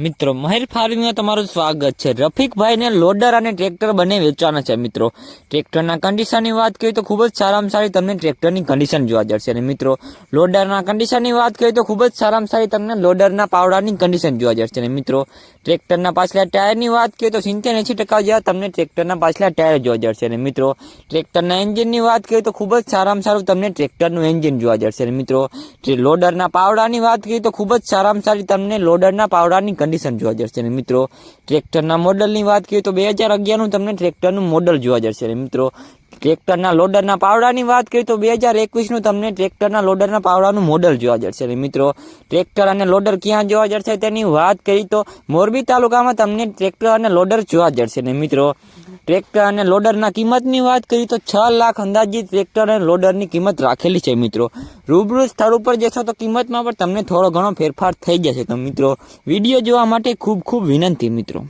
મિત્રો, મહેર ફાર્મિંગમાં તમારું સ્વાગત છે. રફીકભાઈને લોડર અને ટ્રેક્ટર બંને વેચવાના છે, મિત્રો. ટ્રેક્ટરના કન્ડિશનની વાત કરીએ તો ખૂબ જ સારામાં સારી તમને ટ્રેક્ટરની કન્ડિશન જોવા જશે અને મિત્રો, લોડરના કન્ડિશનની વાત કરીએ તો ખૂબ જ સારામાં સારી તમને લોડરના પાવડાની કન્ડિશન જોવા જશે અને મિત્રો, ટ્રેક્ટરના પાછલા ટાયરની વાત કરીએ તો સિત્તેર એંસી ટકા જેવા તમને ટ્રેક્ટરના પાછલા ટાયર જોવા જશે અને મિત્રો, ટ્રેક્ટરના એન્જિનની વાત કરીએ તો ખૂબ જ સારામાં સારું તમને ટ્રેક્ટરનું એન્જિન જોવા જશે અને મિત્રો લોડરના પાવડાની વાત કરીએ તો ખૂબ જ સારામાં સારી તમને લોડરના પાવડાની કન્ડિશન જોવા જશે અને મિત્રો ટ્રેક્ટરના મોડલની વાત કરીએ તો બે હજાર અગિયારનું તમને ટ્રેક્ટરનું મોડલ જોવા જશે અને મિત્રો ટ્રેક્ટરના લોડરના પાવડાની વાત કરીએ તો બે હજાર એકવીસનું તમને ટ્રેક્ટરના લોડરના પાવડાનું મોડલ જોવા જશે અને મિત્રો, ટ્રેક્ટર અને લોડર ક્યાં જોવા જશે તેની વાત કરી તો મોરબી તાલુકામાં તમને ટ્રેક્ટર અને લોડર જોવા જશે અને મિત્રો, ટ્રેક્ટર અને લોડરના કિંમતની વાત કરીએ તો છ લાખ અંદાજિત ટ્રેક્ટર અને લોડરની કિંમત રાખેલી છે મિત્રો. રૂબરૂ સ્થળ ઉપર જશો તો કિંમતમાં પણ તમને થોડો ઘણો ફેરફાર થઈ જશે. તો મિત્રો, વીડિયો જોવા માટે ખૂબ ખૂબ વિનંતી મિત્રો.